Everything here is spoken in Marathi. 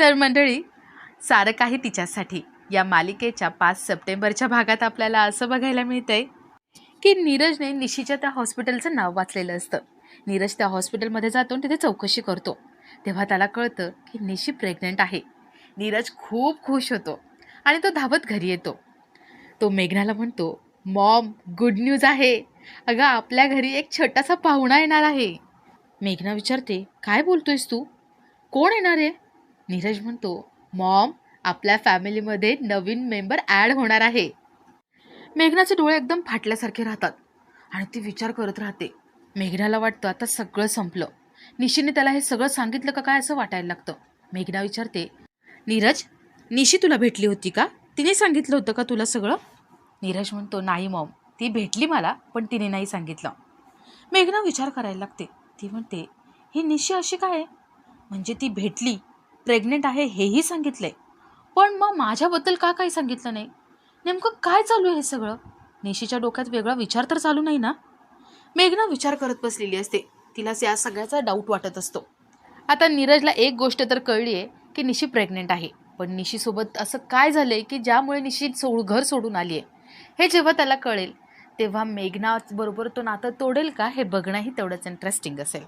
तर मंडळी सारं काही तिच्यासाठी. या मालिकेच्या पाच सप्टेंबरच्या भागात आपल्याला असं बघायला मिळतंय की नीरजने निशीच्या त्या हॉस्पिटलचं नाव वाचलेलं असतं. नीरज त्या हॉस्पिटलमध्ये जातो आणि तिथे चौकशी करतो. तेव्हा त्याला कळतं की निशी प्रेग्नंट आहे. नीरज खूप खुश होतो आणि तो धावत घरी येतो. तो मेघनाला म्हणतो मॉम गुड न्यूज आहे. अगं आपल्या घरी एक छोटासा पाहुणा येणार आहे. मेघना विचारते काय बोलतोयस तू? कोण येणार आहे? नीरज म्हणतो मॉम आपल्या फॅमिलीमध्ये नवीन मेंबर ॲड होणार आहे. मेघनाचे डोळे एकदम फाटल्यासारखे राहतात आणि ती विचार करत राहते. मेघनाला वाटतं आता सगळं संपलं. निशीने त्याला हे सगळं सांगितलं का काय असं वाटायला लागतं. मेघना विचारते नीरज निशी तुला भेटली होती का? तिने सांगितलं होतं का तुला सगळं? नीरज म्हणतो नाही मॉम ती भेटली मला पण तिने नाही सांगितलं. मेघना विचार करायला लागते. ती म्हणते ही निशी अशी काय आहे? म्हणजे ती भेटली प्रेग्नेंट आहे हेही सांगितलंय. पण मग माझ्याबद्दल का काही सांगितलं नाही? नेमकं काय चालू आहे हे सगळं? निशीच्या डोक्यात वेगळा विचार तर चालू नाही ना? मेघना विचार करत बसलेली असते. तिला या सगळ्याचा डाऊट वाटत असतो. आता नीरजला एक गोष्ट तर कळली आहे की निशी प्रेग्नेंट आहे. पण निशीसोबत असं काय झालं आहे की ज्यामुळे निशी सोड घर सोडून आली आहे हे जेव्हा त्याला कळेल तेव्हा मेघनाबरोबर तो नातं तोडेल का हे बघणंही तेवढंच इंटरेस्टिंग असेल.